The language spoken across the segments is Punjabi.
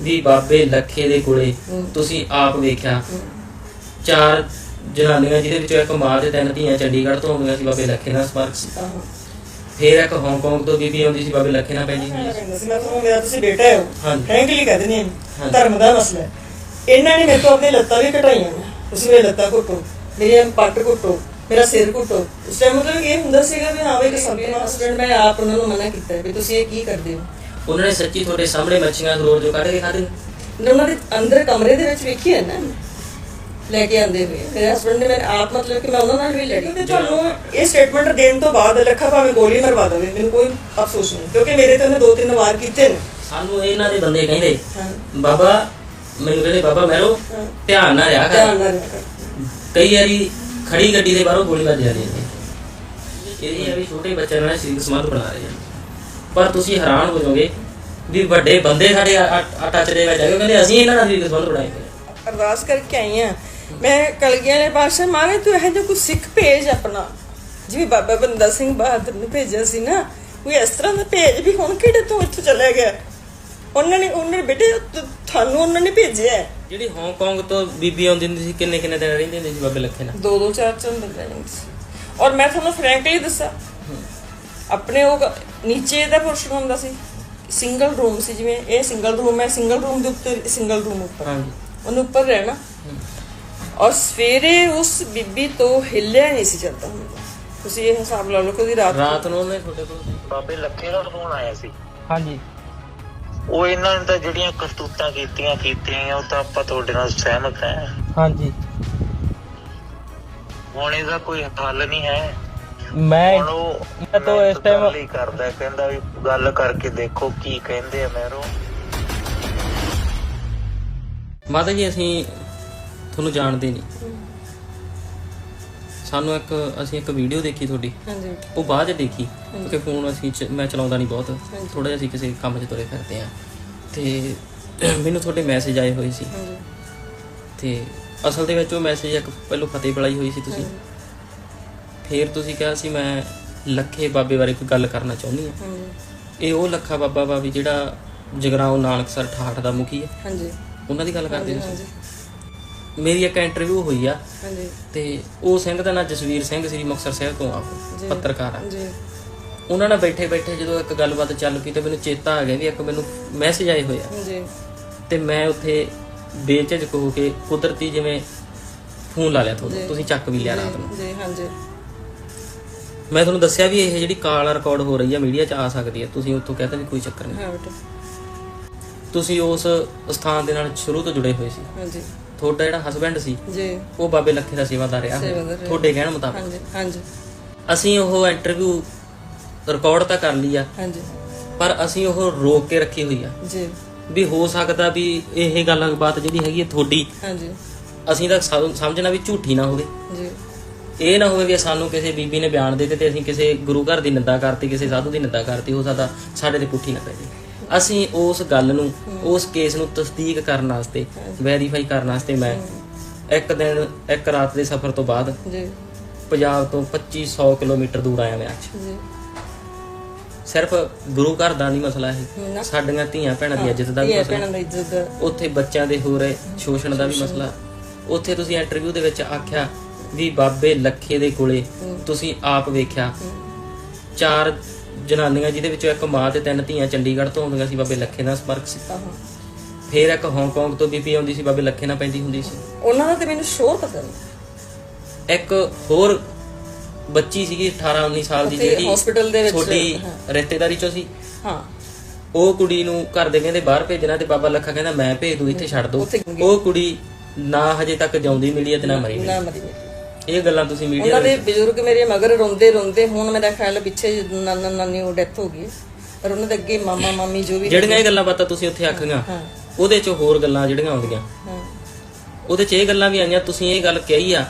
ਵੀ ਬਾਬੇ ਲੱਖੇ ਦੇ ਕੋਲੇ। ਤੁਸੀਂ ਆਪ ਵੇਖਿਆ ਚਾਰ ਜਨਾਨੀਆਂ ਜਿਹਦੇ ਵਿੱਚੋਂ ਇੱਕ ਮਾਂ ਤੇ ਤਿੰਨ ਧੀਆਂ ਚੰਡੀਗੜ੍ਹ ਤੋਂ ਆਉਂਦੀਆਂ ਸੀ ਬਾਬੇ ਲੱਖੇ ਨਾਲ ਸੰਪਰਕ ਸੀ ਫਿਰ ਇੱਕ ਹਾਂਗਕਾਂਗ ਤੋਂ ਬੀਬੀ ਆਉਂਦੀ ਸੀ ਬਾਬੇ ਲੱਖੇ ਨਾਲ ਪੈਂਦੀ ਸੀ ਮੈਂ ਤੁਹਾਨੂੰ ਮੇਰਾ ਤੁਸੀਂ ਬੇਟਾ ਹੋ। ਫ੍ਰੈਂਕਲੀ ਕਹਿ ਦਿੰਦੀ ਹਾਂ। ਧਰਮ ਦਾ ਮਸਲਾ ਹੈ ਇਹਨਾਂ ਨੇ ਮੇਰੇ ਤੋਂ ਆਪਣੀ ਲੱਤਾਂ ਵੀ ਘਟਾਈਆਂ। ਤੁਸੀਂ ਮੇਰੇ ਲੱਤਾਂ ਘੁੱਟੋ ਮੇਰੀਆਂ ਪੱਟ ਘੁੱਟੋ ਮੇਰਾ ਸਿਰ ਘੁੱਟੋ ਉਸ ਟਾਈਮ ਮਤਲਬ ਇਹ ਹੁੰਦਾ ਸੀਗਾ ਵੀ ਹਾਂ ਵੀ ਇੱਕ ਸੰਪੂਰਨ ਹਸਬੰਡ ਮੈਂ ਆਪ ਉਹਨਾਂ ਨੂੰ ਮਨਾ ਕੀਤਾ ਵੀ ਤੁਸੀਂ ਇਹ ਕੀ ਕਰਦੇ ਹੋ ਉਹਨਾਂ ਨੇ ਸੱਚੀ ਤੁਹਾਡੇ ਸਾਹਮਣੇ ਮੱਛੀਆਂ ਰੋਡ ਜੋ ਕੱਢ ਕੇ ਖਾਦੇ ਮੈਂ ਉਹਨਾਂ ਦੇ ਅੰਦਰ ਕਮਰੇ ਦੇ ਵਿੱਚ ਵੇਖੀ ਹੈ ਨਾ। ਲੈ ਕੇ ਆਂਦੇ ਹੋਏ। ਮੇਰੇ ਹਸਬੰਡ ਨੇ ਮੈਂ ਆਪ ਮਤਲਬ ਕਿ ਮੈਂ ਉਹਨਾਂ ਨਾਲ ਵੀ ਲੜੀ ਤੇ ਤੁਹਾਨੂੰ ਇਹ ਸਟੇਟਮੈਂਟ ਦੇਣ ਤੋਂ ਬਾਅਦ ਲੱਖਾ ਭਾਵੇਂ ਗੋਲੀ ਮਰਵਾ ਦੇਵੇ ਮੈਨੂੰ ਕੋਈ ਅਫਸੋਸ ਨਹੀਂ। ਕਿਉਂਕਿ ਮੇਰੇ ਤੇ ਉਹਨੇ ਦੋ ਤਿੰਨ ਵਾਰ ਕੀਤੇ ਨੇ। ਸਾਨੂੰ ਇਹਨਾਂ ਦੇ ਬੰਦੇ ਕਹਿੰਦੇ ਬਾਬਾ ਮੈਨੂੰ ਕਹਿੰਦੇ ਬਾਬਾ ਮੈਰੋ। ਧਿਆਨ ਨਾਲ ਰਿਹਾ ਕਰ। ਕਈ ਵਾਰੀ ਖੜੀ ਗੱਡੀ ਦੇ ਬਾਹਰੋਂ ਗੋਲੀ ਵੱਜ ਜਾਂਦੀ ਹੈ। ਇਹ ਵੀ ਛੋਟੇ ਬੱਚਿਆਂ ਨਾਲ ਸਰੀਰ ਸਮਾਧ ਬਣਾ ਰਹੇ ਆ ਪਰ ਤੁਸੀਂ ਹੈਰਾਨ ਹੋ ਜਾਓਗੇ ਵੀ ਵੱਡੇ ਬੰਦੇ ਸਾਡੇ ਆ- ਆ- ਆ ਟੱਚ ਦੇ ਵਿੱਚ ਆਏ ਕਹਿੰਦੇ ਅਸੀਂ ਇਹਨਾਂ ਨਾਲ ਸਰੀਰ ਸਮਾਧ ਬਣਾਏ ਆ। ਅਰਦਾਸ ਕਰਕੇ ਆਈ ਆ। ਮੈਂ ਕਲਗੀਆਂ ਨੇ ਪਾਸ਼ਾ ਮਾਰੇ ਤੂੰ ਇਹ ਜੋ ਕੋਈ ਸਿੱਖ ਭੇਜ ਆਪਣਾ। ਜਿਵੇਂ ਬਾਬਾ ਬੰਦਾ ਸਿੰਘ ਬਹਾਦਰ ਨੇ ਭੇਜਿਆ ਸੀ ਨਾ ਕੋਈ ਇਸ ਤਰ੍ਹਾਂ ਦਾ ਭੇਜ ਵੀ ਹੁਣ ਕਿਹੜੇ ਤੋਂ ਇੱਥੋਂ ਚਲੇ ਗਿਆ? ਉਹਨਾਂ ਨੇ ਉਹਨਾਂ ਨੇ ਬੇਟੇ ਤੁਹਾਨੂੰ ਉਹਨਾਂ ਨੇ ਭੇਜਿਆ। ਜਿਹੜੀ ਹਾਂਗਕਾਂਗ ਤੋਂ ਬੀਬੀ ਆਉਂਦੀ ਹੁੰਦੀ ਸੀ ਕਿੰਨੇ ਕਿੰਨੇ ਦਿਨ ਰਹਿੰਦੇ ਹੁੰਦੇ ਸੀ ਬਾਬੇ ਲੱਖੇ ਨਾਲ? ਦੋ ਦੋ ਚਾਰ ਚਾਰ ਦਿਨ ਰਹਿਣਗੇ ਸੀ। ਔਰ ਮੈਂ ਤੁਹਾਨੂੰ ਫ੍ਰੈਂਕਲੀ ਦੱਸਾਂ ਆਪਣੇ ਉਹ ਨੀਚੇ ਦਾ ਪੋਰਸ਼ਨ ਹੁੰਦਾ ਸੀ ਸਿੰਗਲ ਰੂਮ ਸੀ ਜਿਵੇਂ ਇਹ ਸਿੰਗਲ ਰੂਮ ਹੈ ਸਿੰਗਲ ਰੂਮ ਦੇ ਉੱਤੇ ਸਿੰਗਲ ਰੂਮ ਉੱਪਰ। ਹਾਂਜੀ। ਉਹਨੂੰ ਉੱਪਰ ਰਹਿਣਾ। ਔਰ ਸਵੇਰੇ ਉਸ ਬੀਬੀ ਤੋਂ ਹਿੱਲਿਆ ਨਹੀਂ ਸੀ ਜਾਂਦਾ ਹੁੰਦਾ ਤੁਸੀਂ ਇਹ ਹਿਸਾਬ ਲਾ ਲਓ ਕਿ ਉਹਦੀ ਰਾਤ ਰਾਤ ਨੂੰ ਉਹਨੇ ਤੁਹਾਡੇ ਕੋਲ ਬਾਬੇ ਲੱਖੇ ਦਾ ਫੋਨ ਆਇਆ ਸੀ। ਹਾਂਜੀ। ਉਹ ਇਹਨਾਂ ਨੇ ਤਾਂ ਜਿਹੜੀਆਂ ਕਰਤੂਤਾਂ ਕੀਤੀਆਂ ਕੀਤੀਆਂ ਉਹ ਤਾਂ ਆਪਾਂ ਤੁਹਾਡੇ ਨਾਲ ਸਹਿਮਤ ਹਾਂ। ਹਾਂਜੀ। ਹੁਣ ਇਹਦਾ ਕੋਈ ਹੱਲ ਨਹੀਂ ਹੈ। ਮੈਂ ਹੁਣ ਉਹ ਮੈਂ ਤਾਂ ਇਸ time- ਲਈ ਕਰਦਾ ਕਹਿੰਦਾ ਵੀ ਗੱਲ ਕਰਕੇ ਦੇਖੋ ਕੀ ਕਹਿੰਦੇ ਆ ਮੈਰੋ ਮਾਤਾ ਜੀ ਅਸੀਂ ਤੁਹਾਨੂੰ ਜਾਣਦੇ ਨਹੀਂ। ਸਾਨੂੰ ਇੱਕ ਅਸੀਂ ਇੱਕ ਵੀਡੀਓ ਦੇਖੀ ਤੁਹਾਡੀ। ਹਾਂਜੀ। ਉਹ ਬਾਅਦ ਚ ਦੇਖੀ ਕਿਉਂਕਿ ਫੋਨ ਅਸੀਂ ਚ- ਮੈਂ ਚਲਾਉਂਦਾ ਨਹੀਂ ਬਹੁਤ। ਥੋੜਾ ਜਿਹਾ ਅਸੀਂ ਕਿਸੇ ਕੰਮ 'ਚ ਤੁਰੇ ਫਿਰਦੇ ਆ ਤੇ ਮੈਨੂੰ ਤੁਹਾਡੇ ਮੈਸੇਜ ਆਏ ਹੋਏ ਸੀ। ਹਾਂਜੀ। ਤੇ ਅਸਲ ਦੇ ਵਿੱਚ ਉਹ ਮੈਸੇਜ ਇੱਕ ਪਹਿਲੋਂ ਫਤਿਹ ਬੁਲਾਈ ਹੋਈ ਸੀ ਤੁਸੀਂ। ਫਿਰ ਤੁਸੀਂ ਕਿਹਾ ਸੀ ਮੈਂ ਲੱਖੇ ਬਾਬੇ ਬਾਰੇ ਕੋਈ ਗੱਲ ਕਰਨਾ ਚਾਹੁੰਦੀ ਹਾਂ। ਹਾਂਜੀ। ਇਹ ਉਹ ਲੱਖਾ ਬਾਬਾ ਵਾ ਵੀ ਜਿਹੜਾ ਜਗਰਾਉਂ ਨਾਨਕਸਰ ਠਾਠ ਦਾ ਮੁਖੀ ਹੈ। ਹਾਂਜੀ। ਉਹਨਾਂ ਦੀ ਗੱਲ ਕਰਦੇ ਹੋ ਮੇਰੀ ਇੱਕ ਇੰਟਰਵਿਊ ਹੋਈ ਆ। ਹਾਂਜੀ। ਤੇ ਉਹ ਸਿੰਘ ਦਾ ਨਾਂ ਜਸਵੀਰ ਸਿੰਘ ਸ੍ਰੀ ਮੁਕਤਸਰ ਸਾਹਿਬ ਤੋਂ ਆ। ਪੱਤਰਕਾਰ ਆ। ਜੀ ਉਹਨਾਂ ਨਾਲ ਬੈਠੇ ਬੈਠੇ ਜਦੋਂ ਇੱਕ ਗੱਲਬਾਤ ਚੱਲ ਪਈ ਤੇ ਮੈਨੂੰ ਚੇਤਾ ਆ ਗਿਆ ਵੀ ਇੱਕ ਮੈਨੂੰ ਮੈਸੇਜ ਆਏ ਹੋਏ ਆ। ਜੀ ਤੇ ਮੈਂ ਉੱਥੇ ਬੇਝਿਜਕ ਹੋ ਕੇ ਕੁਦਰਤੀ ਜਿਵੇਂ ਫੋਨ ਲਾ ਲਿਆ ਤੁਹਾਨੂੰ। ਤੁਸੀਂ ਚੱਕ ਵੀ ਲਿਆ ਰਾਤ ਨੂੰ। ਜੀ ਹਾਂਜੀ। ਮੈਂ ਤੁਹਾਨੂੰ ਦੱਸਿਆ ਵੀ ਇਹ ਜਿਹੜੀ ਕਾਲ ਰਿਕਾਰਡ ਹੋ ਰਹੀ ਆ ਮੀਡੀਆ 'ਚ ਆ ਸਕਦੀ ਹੈ ਤੁਸੀਂ ਉੱਥੋਂ ਕਹਿੰਦੇ ਵੀ ਕੋਈ ਚੱਕਰ ਨਹੀਂ। ਹਾਂ ਬੇਟਾ। ਤੁਸੀਂ ਉਸ ਸਥਾਨ ਦੇ ਨਾਲ ਸ਼ੁਰੂ ਤੋਂ ਜੁੜੇ ਹੋਏ ਸੀ। ਹਾਂਜੀ। ਤੁਹਾਡਾ ਜਿਹੜਾ ਹਸਬੰਡ ਸੀ ਜੀ। ਉਹ ਬਾਬੇ ਲੱਖੇ ਦਾ ਸੇਵਾਦਾਰ ਰਿਹਾ। ਹੋਇਆ। ਸੇਵਾਦਾਰ ਰਿਹਾ। ਤੁਹਾਡੇ ਕਹਿਣ ਮੁਤਾਬਕ। ਹਾਂਜੀ ਹਾਂਜੀ। ਅਸੀਂ ਉਹ ਇੰਟਰਵਿਊ ਰਿਕਾਰਡ ਤਾਂ ਕਰ ਲਈ ਆ। ਹਾਂਜੀ। ਪਰ ਅਸੀਂ ਉਹ ਰੋਕ ਕੇ ਰੱਖੀ ਹੋਈ ਆ। ਜੀ। ਵੀ ਹੋ ਸਕਦਾ ਵੀ ਇਹ ਗੱਲਬਾਤ ਜਿਹੜੀ ਹੈਗੀ ਹੈ ਤੁਹਾਡੀ। ਹਾਂਜੀ। ਅਸੀਂ ਤਾਂ ਸਮ- ਸਮਝਣਾ ਵੀ ਝੂਠੀ ਨਾ ਹੋਵੇ। ਜੀ। ਇਹ ਨਾ ਹੋਵੇ ਵੀ ਸਾਨੂੰ ਕਿਸੇ ਬੀਬੀ ਨੇ ਬਿਆਨ ਦੇ ਦਿੱਤੇ ਤੇ ਅਸੀਂ ਕਿਸੇ ਗੁਰੂ ਘਰ ਦੀ ਨਿੰਦਾ ਕਰਤੀ ਕਿਸੇ ਸਾਧੂ ਦੀ ਨਿੰਦਾ ਕਰਤੀ ਹੋ ਸਕਦਾ ਸਾਡੇ ਤੇ ਪੁੱਠੀ ਨਾ ਪੈ ਜੇ। ਅਸੀਂ ਉਸ ਗੱਲ ਨੂੰ ਉਸ ਕੇਸ ਨੂੰ ਤਸਦੀਕ ਕਰਨ ਵਾਸਤੇ ਵੈਰੀਫਾਈ ਕਰਨ ਵਾਸਤੇ ਮੈਂ ਇੱਕ ਦਿਨ ਇੱਕ ਰਾਤ ਦੇ ਸਫ਼ਰ ਤੋਂ ਬਾਅਦ ਜੀ। ਪੰਜਾਬ ਤੋਂ 2500 ਕਿਲੋਮੀਟਰ ਦੂਰ ਆਇਆ ਮੈਂ ਅੱਜ। ਜੀ। ਸਿਰਫ ਗੁਰੂ ਘਰ ਦਾ ਨਹੀਂ ਮਸਲਾ। ਇਹ। ਸਾਡੀਆਂ ਧੀਆਂ ਭੈਣਾਂ ਦੀ ਇੱਜ਼ਤ ਦਾ ਵੀ ਮਸਲਾ। ਉੱਥੇ ਬੱਚਿਆਂ ਦੇ ਹੋ ਰਹੇ ਸ਼ੋਸ਼ਣ ਦਾ ਵੀ ਮਸਲਾ। ਉੱਥੇ ਤੁਸੀਂ ਇੰਟਰਵਿਊ ਦੇ ਵਿੱਚ ਆਖਿਆ ਵੀ ਬਾਬੇ ਲੱਖੇ ਦੇ ਕੋਲੇ ਤੁਸੀਂ ਆਪ ਵੇਖਿਆ। ਚਾਰ ਜਨਾਨੀਆਂ ਜਿਹਦੇ ਵਿੱਚੋਂ ਇੱਕ ਮਾਂ ਤੇ ਤਿੰਨ ਧੀਆਂ ਚੰਡੀਗੜ੍ਹ ਤੋਂ ਆਉਂਦੀਆਂ ਸੀ ਬਾਬੇ ਲੱਖੇ ਨਾਲ ਸੰਪਰਕ ਸੀ। ਫਿਰ ਇੱਕ ਹਾਂਗਕਾਂਗ ਤੋਂ ਬੀਬੀ ਆਉਂਦੀ ਸੀ ਬਾਬੇ ਲੱਖੇ ਨਾਲ ਪੈਂਦੀ ਹੁੰਦੀ ਸੀ। ਉਹਨਾਂ ਦਾ ਤੇ ਮੈਨੂੰ ਸ਼ੋਰ ਪਤਾ ਨਹੀਂ ਇੱਕ ਹੋਰ ਬੱਚੀ ਸੀਗੀ 18 19 ਸਾਲ ਦੀ ਜਿਹੜੀ hospital ਦੇ ਵਿੱਚ, ਹਾਂ। ਰਿਸ਼ਤੇਦਾਰੀ ਚੋਂ ਸੀ। ਹਾਂ। ਉਹ ਕੁੜੀ ਨੂੰ ਘਰ ਦੇ ਕਹਿੰਦੇ ਬਾਹਰ ਭੇਜਣਾ ਤੇ ਬਾਬਾ ਲੱਖਾ ਕਹਿੰਦਾ ਮੈਂ ਭੇਜ ਦੂੰ ਇੱਥੇ ਛੱਡ ਦੋ। ਉਹ ਕੁੜੀ ਨਾ ਹਜੇ ਤੱਕ ਜਿਉਂਦੀ ਮਿਲੀ ਤੇ ਨਾ ਮਰੀ। ਨਾ ਮੇਰੀ। ਇਹ ਗੱਲਾਂ ਤੁਸੀਂ ਮੀਡੀਆ ਉਹਨਾਂ ਦੇ ਬਜ਼ੁਰਗ ਮੇਰੇ ਮਗਰ ਰੋਂਦੇ ਰੋਂਦੇ ਹੁਣ ਮੇਰਾ ਖਿਆਲ ਪਿੱਛੇ ਨਾਨਾ ਨਾਨੀ ਉਹ ਡੈਥ ਹੋ ਗਈ। ਪਰ ਉਹਨਾਂ ਦੇ ਅੱਗੇ ਮਾਮਾ ਮਾਮੀ ਜੋ ਵੀ ਜਿਹੜੀਆਂ ਇਹ ਗੱਲਾਂ ਬਾਤਾਂ ਤੁਸੀਂ ਉੱਥੇ ਆਖੀਆਂ ਉਹਦੇ ਚ ਹੋਰ ਗੱਲਾਂ ਜਿਹੜੀਆਂ ਆਉਂਦੀਆਂ। ਹਾਂ। ਉਹਦੇ ਚ ਇਹ ਗੱਲਾਂ ਵੀ ਆਈਆਂ ਤੁਸੀਂ ਇਹ ਗੱਲ ਕਹੀ ਆ